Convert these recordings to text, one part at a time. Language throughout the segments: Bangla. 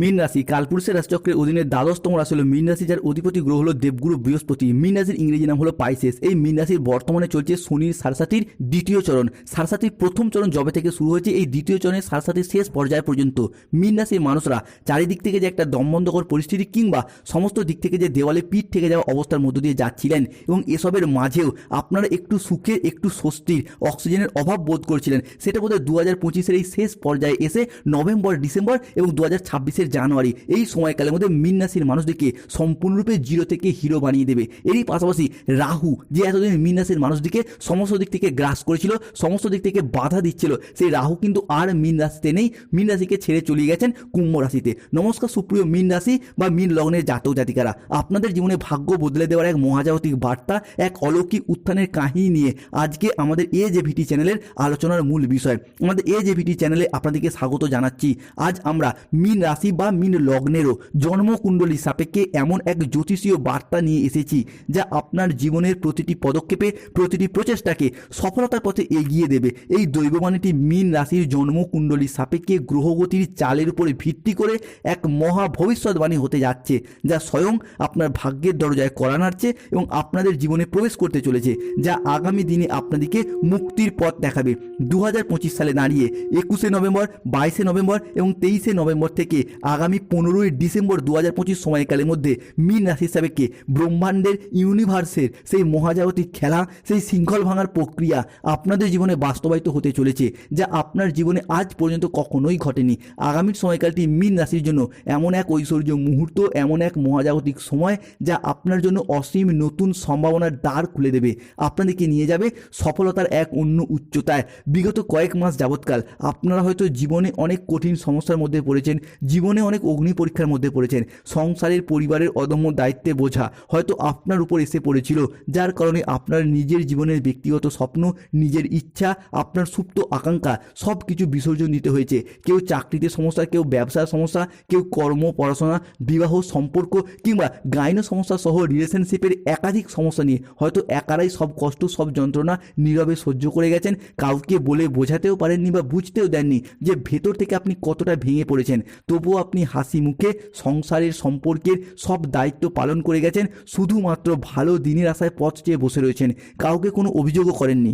মীন রাশি, কালপুরুষের রাশিচক্রের অধীনে দ্বাদশতম রাশি হলো মীন রাশি, যার অধিপতি গ্রহ হলো দেবগুরু বৃহস্পতি। মীন রাশির ইংরেজি নাম হলো পাইসেস এই মীন রাশির বর্তমানে চলছে শনির সারসাতির দ্বিতীয় চরণ। সারসাতির প্রথম চরণ জবে থেকে শুরু হয়েছে, এই দ্বিতীয় চরণের সারসাতির শেষ পর্যায় পর্যন্ত। মীন রাশির মানুষরা চারিদিক থেকে যে একটা দমবন্ধকর পরিস্থিতি কিংবা সমস্ত দিক থেকে যে দেওয়ালে পিঠ থেকে যাওয়া অবস্থার মধ্য দিয়ে যাচ্ছিলেন এবং এসবের মাঝেও আপনারা একটু সুখের, একটু স্বস্তির, অক্সিজেনের অভাব বোধ করছিলেন। সেটা বোধহয় দু হাজার পঁচিশের এই শেষ পর্যায়ে এসে নভেম্বর, ডিসেম্বর এবং দু হাজার ছাব্বিশের জানুয়ারি, এই সময়কালের মধ্যে মীন রাশির মানুষদেরকে সম্পূর্ণরূপে জিরো থেকে হিরো বানিয়ে দেবে। এরই পাশাপাশি রাহু যে এতদিন মীন রাশির মানুষদিকে সমস্ত দিক থেকে গ্রাস করেছিল, সমস্ত দিক থেকে বাধা দিচ্ছিল, সেই রাহু কিন্তু আর মীন রাশিতে নেই। মীন রাশিকে ছেড়ে চলে গেছেন কুম্ভ রাশিতে। নমস্কার সুপ্রিয় মীন রাশি বা মীন লগ্নের জাতক জাতিকারা। আপনাদের জীবনে ভাগ্য বদলে দেওয়ার এক মহাজাগতিক বার্তা, এক অলৌকিক উত্থানের কাহিনী নিয়ে আজকে আমাদের এ যে ভিটি চ্যানেলের আলোচনার মূল বিষয়। আমাদের এ যে ভিটি চ্যানেলে আপনাদেরকে স্বাগত জানাচ্ছি। আজ আমরা মীন রাশি বা মিন লগ্নেরও জন্মকুণ্ডলী সাপেক্ষে এমন এক জ্যোতিষীয় বার্তা নিয়ে এসেছি, যা আপনার জীবনের প্রতিটি পদক্ষেপে, প্রতিটি প্রচেষ্টাকে সফলতার পথে এগিয়ে দেবে। এই দৈববাণীটি মিন রাশির জন্মকুণ্ডলী সাপেক্ষে গ্রহগতির চালের উপরে ভিত্তি করে এক মহা ভবিষ্যৎবাণী হতে যাচ্ছে, যা স্বয়ং আপনার ভাগ্যের দরজায় করা নাড়ছে এবং আপনাদের জীবনে প্রবেশ করতে চলেছে, যা আগামী দিনে আপনাদেরকে মুক্তির পথ দেখাবে। দু হাজার পঁচিশ সালে দাঁড়িয়ে একুশে নভেম্বর, বাইশে নভেম্বর এবং তেইশে নভেম্বর থেকে আগামী পনেরোই ডিসেম্বর দু হাজার পঁচিশ সময়কালের মধ্যে মীন রাশি সাপেক্ষে ব্রহ্মাণ্ডের ইউনিভার্সের সেই মহাজাগতিক খেলা, সেই শৃঙ্খল ভাঙার প্রক্রিয়া আপনাদের জীবনে বাস্তবায়িত হতে চলেছে, যা আপনার জীবনে আজ পর্যন্ত কখনোই ঘটেনি। আগামী সময়কালটি মীন রাশির জন্য এমন এক ঐশ্বর্য মুহূর্ত, এমন এক মহাজাগতিক সময়, যা আপনার জন্য অসীম নতুন সম্ভাবনার দ্বার খুলে দেবে। আপনাদেরকে নিয়ে যাবে সফলতার এক অন্য উচ্চতায়। বিগত কয়েক মাস যাবৎকাল আপনারা হয়তো জীবনে অনেক কঠিন সমস্যার মধ্যে পড়েছেন, জীবনে অনেক অগ্নি পরীক্ষার মধ্যে পড়েছেন। সংসারের পরিবারের অদম্য দায়িত্বে বোঝা হয়তো আপনার উপর এসে পড়েছিল, যার কারণে আপনার নিজের জীবনের ব্যক্তিগত স্বপ্ন, নিজের ইচ্ছা, আপনার সুপ্ত আকাঙ্ক্ষা সব কিছু বিসর্জন দিতে হয়েছে। কেউ চাকরিতে সমস্যা, কেউ ব্যবসার সমস্যা, কেউ কর্ম, পড়াশোনা, বিবাহ, সম্পর্ক কিংবা গাইন সমস্যা সহ রিলেশনশিপের একাধিক সমস্যা নিয়ে হয়তো একারাই সব কষ্ট, সব যন্ত্রণা নীরবে সহ্য করে গেছেন। কাউকে বলে বোঝাতেও পারেননি বা বুঝতেও দেননি যে ভেতর থেকে আপনি কতটা ভেঙে পড়েছেন। তবুও আপনি হাসি মুখে সংসারের সম্পর্কের সব দায়িত্ব পালন করে গেছেন, শুধুমাত্র ভালো দিনের আশায় পথ চেয়ে বসে রয়েছেন। কাউকে কোনো অভিযোগও করেননি।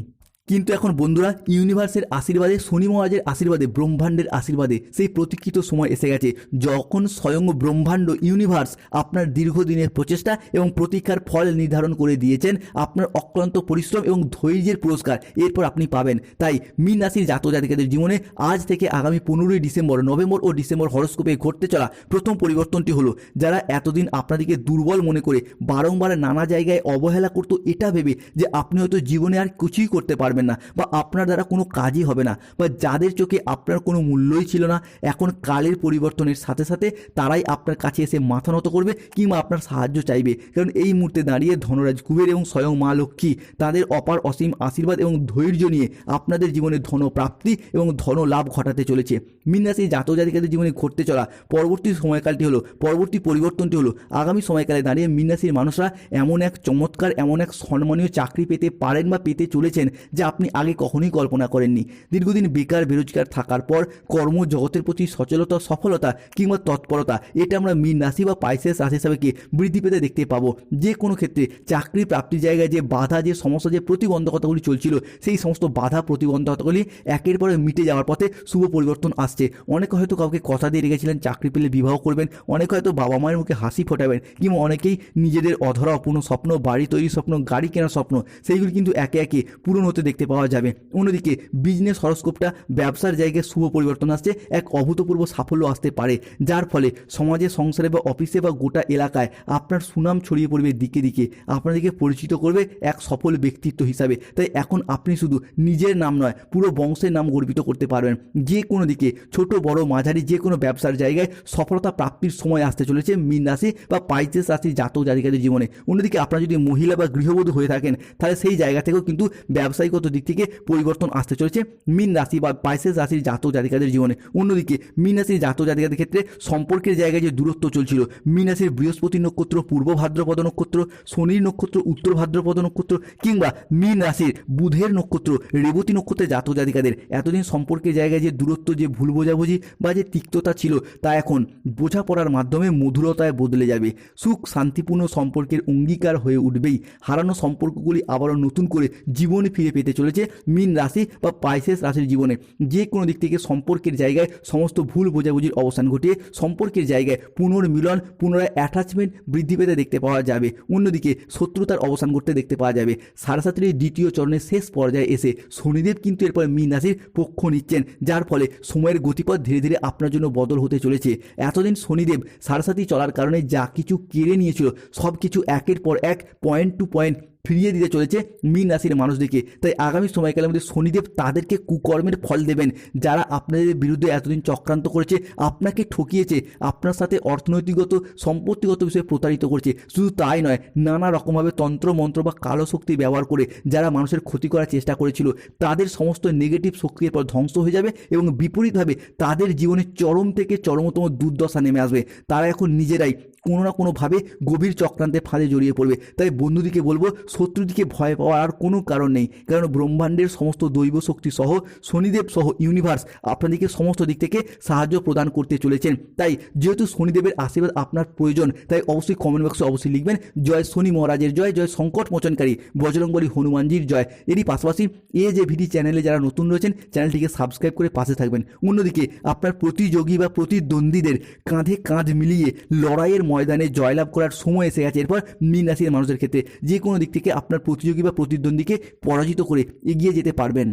কিন্তু এখন বন্ধুরা ইউনিভার্সের আশীর্বাদে, শনি মহারাজের আশীর্বাদে, ব্রহ্মাণ্ডের আশীর্বাদে সেই প্রতীক্ষিত সময় এসে গেছে। যখন স্বয়ং ব্রহ্মাণ্ড ইউনিভার্স আপনার দীর্ঘদিনের প্রচেষ্টা এবং প্রতীক্ষার ফল নির্ধারণ করে দিয়েছেন, আপনার অক্লান্ত পরিশ্রম এবং ধৈর্যের পুরস্কার এরপর আপনি পাবেন। তাই মীন রাশির জাতক জাতিকাদের জীবনে আজ থেকে আগামী পনেরোই ডিসেম্বর, নভেম্বর ও ডিসেম্বর হরস্কোপে ঘটতে চলা প্রথম পরিবর্তনটি হলো, যারা এতদিন আপনাদেরকে দুর্বল মনে করে বারংবার নানা জায়গায় অবহেলা করতো, এটা ভেবে যে আপনি হয়তো জীবনে আর কিছুই করতে পারবেন না বা আপনার দ্বারা কোনো কাজই হবে না বা যাদের চোখে আপনার কোনো মূল্যই ছিল না, এখন কালের পরিবর্তনের সাথে সাথে তারাই আপনার কাছে এসে মাথা নত করবে কিংবা আপনার সাহায্য চাইবে। কারণ এই মুহূর্তে দাঁড়িয়ে ধনরাজ কুবের এবং স্বয়ং মা লক্ষ্মী তাদের অপার অসীম আশীর্বাদ এবং ধৈর্য নিয়ে আপনাদের জীবনে ধন প্রাপ্তি এবং ধন লাভ ঘটাতে চলেছে। মীন রাশি জাতক জাতিকাদের জীবনে ঘটতে চলা পরবর্তী সময়কালটি হলো, পরবর্তী পরিবর্তনটি হলো, আগামী সময়কালে দাঁড়িয়ে মীন রাশির মানুষরা এমন এক চমৎকার, এমন এক সম্মানীয় চাকরি পেতে পারেন বা পেতে চলেছেন যা আপনি আগে কখনোই কল্পনা করেননি। দীর্ঘদিন বেকার, বেরোজগার থাকার পর কর্মজগতের প্রতি সচলতা, সফলতা কিংবা তৎপরতা, এটা আমরা মীন রাশি বা পাইসেস রাশি হিসাবে বৃদ্ধি পেতে দেখতে পাবো? যে কোনো ক্ষেত্রে চাকরি প্রাপ্তির জায়গায় যে বাধা, যে সমস্যা যে প্রতিবন্ধকতাগুলি চলছিল, সেই সমস্ত বাধা, প্রতিবন্ধকতাগুলি একের পরে মিটে যাওয়ার পথে শুভ পরিবর্তন আসছে। অনেকে হয়তো কাউকে কথা দিয়ে রেখেছিলেন, চাকরি পেলে বিবাহ করবেন। অনেকে হয়তো বাবা মায়ের মুখে হাসি ফোটাবেন কিংবা অনেকেই নিজেদের অধরা, অপূর্ণ স্বপ্ন, বাড়ি তৈরির স্বপ্ন, গাড়ি কেনার স্বপ্ন, সেইগুলি কিন্তু একে একে পূরণ হতে দেখতে পাওয়া যাবে। অন্যদিকে বিজনেস হরস্কোপটা ব্যবসার জায়গায় শুভ পরিবর্তন আসছে, এক অভূতপূর্ব সাফল্য আসতে পারে। যার ফলে সমাজে, সংসারে বা অফিসে বা গোটা এলাকায় আপনার সুনাম ছড়িয়ে পড়বে দিকে দিকে। আপনাদেরকে পরিচিত করবে এক সফল ব্যক্তিত্ব হিসাবে। তাই এখন আপনি শুধু নিজের নাম নয়, পুরো বংশের নাম গর্বিত করতে পারবেন। যে কোনো দিকে, ছোট, বড়, মাঝারি, যে কোনো ব্যবসার জায়গায় সফলতা প্রাপ্তির সময় আসতে চলেছে মীন রাশি বা পাইচেস রাশি জাতক জাতিকাদের জীবনে। অন্যদিকে আপনারা যদি মহিলা বা গৃহবধূ হয়ে থাকেন, তাহলে সেই জায়গা থেকেও কিন্তু ব্যবসায়িকত দিক থেকে পরিবর্তন আসতে চলেছে। মিন রাশি বা পাইসেস রাশির জাতক জাতিকাদের জীবনে। অন্যদিকে মিন রাশির জাতক জাতিকাদের ক্ষেত্রে সম্পর্কের জায়গায় যে দূরত্ব চলছিল, মিন রাশির বৃহস্পতি নক্ষত্র, পূর্ব ভাদ্রপদ নক্ষত্র শনির নক্ষত্র, উত্তর ভাদ্রপদ নক্ষত্র কিংবা মিন রাশির বুধের নক্ষত্র, রেবতী নক্ষত্রের জাতক জাতিকাদের, এতদিন সম্পর্কের জায়গায় যে দূরত্ব, যে ভুল বোঝাবুঝি বা যে তিক্ততা ছিল, তা এখন বোঝাপড়ার মাধ্যমে মধুরতায় বদলে যাবে। সুখ শান্তিপূর্ণ সম্পর্কের অঙ্গীকার হয়ে উঠবেই। হারানো সম্পর্কগুলি আবারও নতুন করে জীবনে ফিরে পেতে চলেছে মিন রাশি বা পাইসেস রাশির জীবনে। যে কোনো দিক থেকে সম্পর্কের জায়গায় সমস্ত ভুল বোঝাবুঝির অবসান ঘটিয়ে সম্পর্কের জায়গায় পুনর্মিলন, পুনরায় অ্যাটাচমেন্ট বৃদ্ধি পেতে দেখতে পাওয়া যাবে। অন্যদিকে শত্রুতার অবসান ঘটতে দেখতে পাওয়া যাবে। সারাসাতির দ্বিতীয় চরণের শেষ পর্যায়ে এসে শনিদেব কিন্তু এরপর মীন রাশির পক্ষ নিচ্ছেন, যার ফলে সময়ের গতিপথ ধীরে ধীরে আপনার জন্য বদল হতে চলেছে। এতদিন শনিদেব সারাসাতি চলার কারণে যা কিছু কেড়ে নিয়েছিল সব কিছু একের পর এক পয়েন্ট টু পয়েন্ট ফিরিয়ে দিতে চলেছে মীন রাশির মানুষদেরকে। তাই আগামী সময়কালের মধ্যে শনিদেব তাদেরকে কুকর্মের ফল দেবেন। যারা আপনাদের বিরুদ্ধে এতদিন চক্রান্ত করেছে, আপনাকে ঠকিয়েছে, আপনার সাথে অর্থনৈতিকগত সম্পত্তিগত বিষয়ে প্রতারিত করেছে। শুধু তাই নয়, নানা রকমভাবে তন্ত্র, মন্ত্র বা কালো শক্তি ব্যবহার করে যারা মানুষের ক্ষতি করার চেষ্টা করেছিল, তাদের সমস্ত নেগেটিভ শক্তির পর ধ্বংস হয়ে যাবে এবং বিপরীতভাবে তাদের জীবনে চরম থেকে চরমতম দুর্দশা নেমে আসবে। তারা এখন নিজেরাই কোনো না কোনোভাবে গভীর চক্রান্তে ফাঁদে জড়িয়ে পড়বে। তাই বন্ধুদিকে বলব, শত্রুদিকে ভয় পাওয়ার আর কোনো কারণ নেই। কারণ ব্রহ্মাণ্ডের সমস্ত দৈব শক্তি সহ শনিদেব সহ ইউনিভার্স আপনাদেরকে সমস্ত দিক থেকে সাহায্য প্রদান করতে চলেছেন। তাই যেহেতু শনিদেবের আশীর্বাদ আপনার প্রয়োজন, তাই অবশ্যই কমেন্ট বক্সে অবশ্যই লিখবেন, জয় শনি মহারাজের জয় জয় সংকট মোচনকারী, বজরংবলী হনুমানজির জয়। এরই পাশাপাশি এ যে ভিডি চ্যানেলে যারা নতুন রয়েছেন, চ্যানেলটিকে সাবস্ক্রাইব করে পাশে থাকবেন। অন্যদিকে আপনার প্রতিযোগী বা প্রতিদ্বন্দ্বীদের কাঁধে কাঁধ মিলিয়ে লড়াইয়ের ময়দানে জয়লাভ করার সময় এসে গেছে। এরপর মীন রাশির মানুষের ক্ষেত্রে যে কোনো দিক থেকে আপনার প্রতিযোগী বা প্রতিদ্বন্দ্বীকে পরাজিত করে এগিয়ে যেতে পারবেন।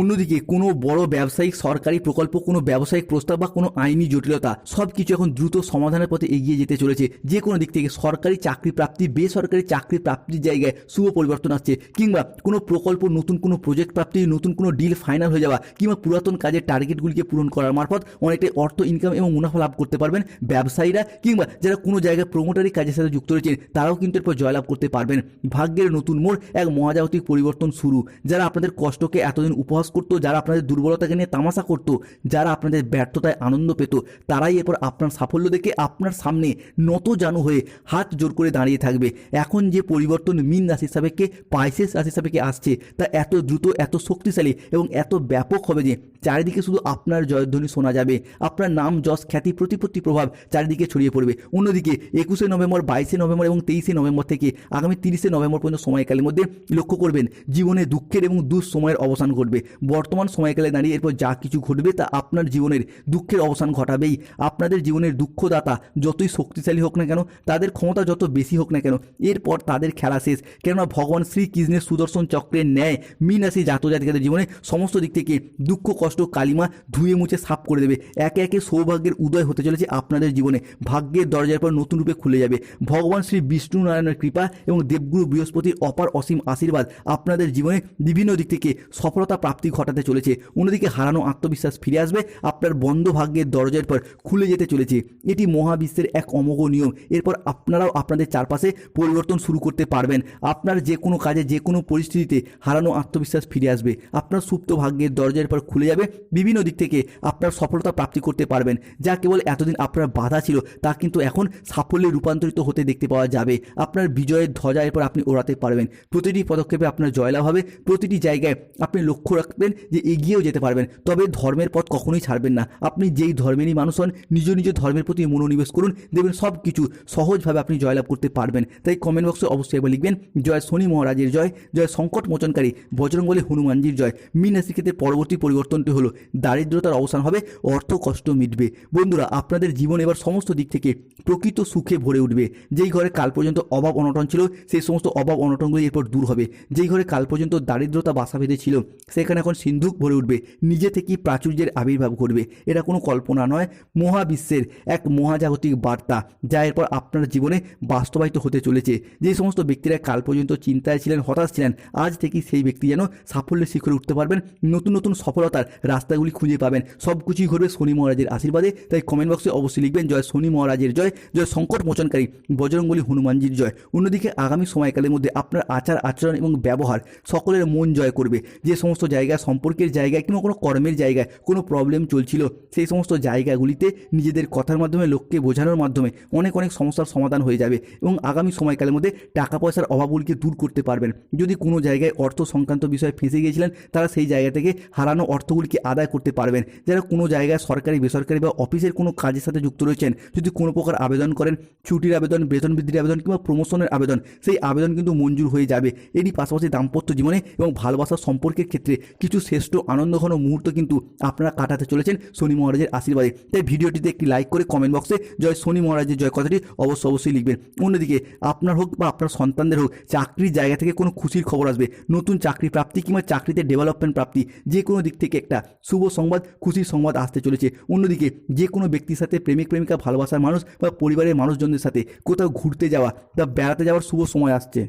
অন্যদিকে কোনো বড় ব্যবসায়িক সরকারি প্রকল্প, কোনো ব্যবসায়িক প্রস্তাব বা কোনো আইনি জটিলতা সব কিছু এখন দ্রুত সমাধানের পথে এগিয়ে যেতে চলেছে। যে কোনো দিক থেকে সরকারি চাকরি প্রাপ্তি, বেসরকারি চাকরি প্রাপ্তির জায়গায় শুভ পরিবর্তন আসছে কিংবা কোনো প্রকল্প, নতুন কোনো প্রজেক্ট প্রাপ্তি, নতুন কোনো ডিল ফাইনাল হয়ে যাওয়া কিংবা পুরাতন কাজের টার্গেটগুলিকে পূরণ করার মারফত অনেকটাই অর্থ ইনকাম এবং মুনাফা লাভ করতে পারবেন ব্যবসায়ীরা কিংবা যারা কোনো জায়গায় প্রমোটারি কাজের সাথে যুক্ত রয়েছেন, তারাও কিন্তু এরপর জয়লাভ করতে পারবেন। ভাগ্যের নতুন মোড়, এক মহাজাগতিক পরিবর্তন শুরু। যারা আপনাদের কষ্টকে এতদিন উপহাস করতো, যারা আপনাদের দুর্বলতাকে নিয়ে তামাশা করতো, যারা আপনাদের ব্যর্থতায় আনন্দ পেত, তারাই এরপর আপনার সাফল্য দেখে আপনার সামনে নত জানু হয়ে হাত জোর করে দাঁড়িয়ে থাকবে। এখন যে পরিবর্তন মিন রাশি সাপেক্ষে, পাইসেস রাশি সাপেক্ষে আসছে, তা এত দ্রুত, এত শক্তিশালী এবং এত ব্যাপক হবে যে, চারিদিকে শুধু আপনার জয়ধ্বনি শোনা যাবে। আপনার নাম যশ, খ্যাতি, প্রতিপত্তি প্রভাব চারিদিকে ছড়িয়ে পড়বে। অন্যদিকে, একুশে নভেম্বর, বাইশে নভেম্বর এবং তেইশে নভেম্বর থেকে আগামী তিরিশে নভেম্বর পর্যন্ত সময়কালের মধ্যে লক্ষ্য করবেন, জীবনে দুঃখের এবং দুঃসময়ের অবসান ঘটবে। বর্তমান সময়কালে দাঁড়িয়ে এরপর যা কিছু ঘটবে তা আপনার জীবনের দুঃখের অবসান ঘটাবেই। আপনাদের জীবনের দুঃখদাতা যতই শক্তিশালী হোক না কেন, তাদের ক্ষমতা যত বেশি হোক না কেন, এরপর তাদের খেলা শেষ। কেননা ভগবান শ্রীকৃষ্ণের সুদর্শন চক্রের ন্যায় মিনাসী জাতজাতিকাদের জীবনে সমস্ত দিক থেকে দুঃখ, কষ্ট, কালিমা ধুয়ে মুছে সাফ করে দেবে। একে একে সৌভাগ্যের উদয় হতে চলেছে আপনাদের জীবনে। ভাগ্যের দরজার পর নতুন রূপে খুলে যাবে। ভগবান শ্রী বিষ্ণু নারায়ণের কৃপা এবং দেবগুরু বৃহস্পতির অপার অসীম আশীর্বাদ আপনাদের জীবনে বিভিন্ন দিক থেকে সফলতা প্রাপ্তি ঘটাতে চলেছে। অন্যদিকে হারানো আত্মবিশ্বাস ফিরে আসবে। আপনার বন্ধ ভাগ্যের দরজার পর খুলে যেতে চলেছে। এটি মহাবিশ্বের এক অমোঘ নিয়ম। এরপর আপনারাও আপনাদের চারপাশে পরিবর্তন শুরু করতে পারবেন। আপনার যে কোনো কাজে, যে কোনো পরিস্থিতিতে হারানো আত্মবিশ্বাস ফিরে আসবে। আপনার সুপ্ত ভাগ্যের দরজার পর খুলে যাবে। বিভিন্ন দিক থেকে আপনার সফলতা প্রাপ্তি করতে পারবেন। যা কেবল এতদিন আপনার বাধা ছিল, তা কিন্তু এখন সাফল্যে রূপান্তরিত হতে দেখতে পাওয়া যাবে। আপনার বিজয়ের ধ্বজা এরপর আপনি ওড়াতে পারবেন। প্রতিটি পদক্ষেপে আপনার জয়লাভ হবে। প্রতিটি জায়গায় আপনি লক্ষ্য রাখবেন যে এগিয়েও যেতে পারবেন। তবে ধর্মের পথ কখনোই ছাড়বেন না। আপনি যেই ধর্মেরই মানুষ হন, নিজ নিজ ধর্মের প্রতি মনোনিবেশ করুন। দেখবেন সব কিছু সহজভাবে আপনি জয়লাভ করতে পারবেন। তাই কমেন্ট বক্সে অবশ্যই একবার লিখবেন, জয় শনি মহারাজের জয় জয় সংকট মোচনকারী বজরঙ্গলী হনুমানজির জয়। মিন রাশির ক্ষেত্রে পরবর্তী পরিবর্তনটি হলো, দারিদ্রতার অবসান হবে, অর্থ কষ্ট মিটবে। বন্ধুরা, আপনাদের জীবন এবার সমস্ত দিক থেকে প্রকৃত সুখে ভরে উঠবে। যেই ঘরে কাল পর্যন্ত অভাব অনটন ছিল, সেই সমস্ত অভাব অনটনগুলি এরপর দূর হবে। যেই ঘরে কাল পর্যন্ত দারিদ্রতা বাসা বেঁধে ছিল, সেখানে এখন সিন্ধুক ভরে উঠবে। নিজে থেকেই প্রাচুর্যের আবির্ভাব ঘটবে। এটা কোনো কল্পনা নয়। মহাবিশ্বের এক মহাজাগতিক বার্তা যা এরপর আপনার জীবনে বাস্তবায়িত হতে চলেছে। যে সমস্ত ব্যক্তিরা কাল পর্যন্ত চিন্তায় ছিলেন, হতাশ ছিলেন, আজ থেকেই সেই ব্যক্তি যেন সাফল্যের শিখরে উঠতে পারবেন। নতুন নতুন সফলতার রাস্তাগুলি খুঁজে পাবেন। সব কিছুই ঘটবে শনি মহারাজের আশীর্বাদে। তাই কমেন্ট বক্সে অবশ্যই লিখবেন, জয় শনি মহারাজের জয় জয় সংকট মোচনকারী বজরঙ্গলী হনুমানজির জয়। অন্যদিকে আগামী সময়কালের মধ্যে আপনার আচার আচরণ এবং ব্যবহার সকলের মন জয় করবে। যে সমস্ত জায়গায় সম্পর্কের জায়গায় কিংবা কোনো কর্মের জায়গায় কোনো প্রবলেম চলছিল, সেই সমস্ত জায়গাগুলিতে নিজেদের কথার মাধ্যমে, লোককে বোঝানোর মাধ্যমে অনেক অনেক সমস্যার সমাধান হয়ে যাবে এবং আগামী সময়কালের মধ্যে টাকা পয়সার অভাবগুলিকে দূর করতে পারবেন। যদি কোনো জায়গায় অর্থ সংক্রান্ত বিষয়ে ফেঁসে গিয়েছিলেন, তারা সেই জায়গা থেকে হারানো অর্থগুলিকে আদায় করতে পারবেন। যারা কোনো জায়গায় সরকারি, বেসরকারি বা অফিসের কোনো কাজের সাথে যুক্ত রয়েছেন, যদি কোনো প্রকার আবেদন করেন, ছুটির আবেদন, বেতন বৃদ্ধির আবেদন কিংবা প্রমোশনের আবেদন, সেই আবেদন কিন্তু মঞ্জুর হয়ে যাবে। এরই পাশাপাশি দাম্পত্য জীবনে এবং ভালোবাসার সম্পর্কের ক্ষেত্রে কিছু শ্রেষ্ঠ আনন্দঘন মুহূর্ত কিন্তু আপনারা কাটাতে চলেছেন শনি মহারাজের আশীর্বাদে। তাই ভিডিওটিতে একটি লাইক করে কমেন্ট বক্সে জয় শনি মহারাজের জয় কথাটি অবশ্য অবশ্যই লিখবেন। অন্যদিকে আপনার হোক বা আপনার সন্তানদের হোক, চাকরির জায়গা থেকে কোনো খুশির খবর আসবে। নতুন চাকরি প্রাপ্তি কিংবা চাকরিতে ডেভেলপমেন্ট প্রাপ্তি যে কোনো দিক থেকে একটা শুভ সংবাদ, খুশির সংবাদ আসতে চলেছে। অন্যদিকে যে কোনো ব্যক্তির সাথে প্রেমিক, প্রেমিকা ভালোবাসার মানুষ বা পরিবারের মানুষজনদের সাথে কোথাও ঘুরতে যাওয়া বা বেড়াতে যাওয়ার শুভ সময় আসছে।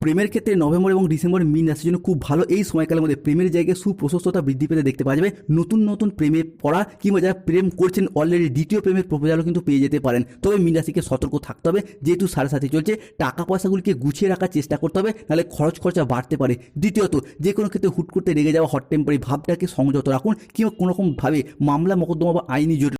প্রেমের ক্ষেত্রে নভেম্বর এবং ডিসেম্বর মিন রাশির জন্য খুব ভালো। এই সময়কালের মধ্যে প্রেমের জায়গায় সুপ্রশস্ততা বৃদ্ধি পেতে দেখতে পাওয়া যাবে। নতুন নতুন প্রেমে পড়া কিংবা যারা প্রেম করছেন অলরেডি দ্বিতীয় প্রেমের প্রপোজালও কিন্তু পেয়ে যেতে পারেন। তবে মিন রাশিকে সতর্ক থাকতে হবে। যেহেতু সাড়ে সাথে চলছে টাকা পয়সাগুলিকে গুছিয়ে রাখার চেষ্টা করতে হবে, নাহলে খরচ খরচা বাড়তে পারে। দ্বিতীয়ত যে কোনো ক্ষেত্রে হুট করতে রেগে যাওয়া হট টেম্পারি ভাবটাকে সংযত রাখুন কিংবা কোনোরকমভাবে মামলা মোকদ্দমা বা আইনি জটিল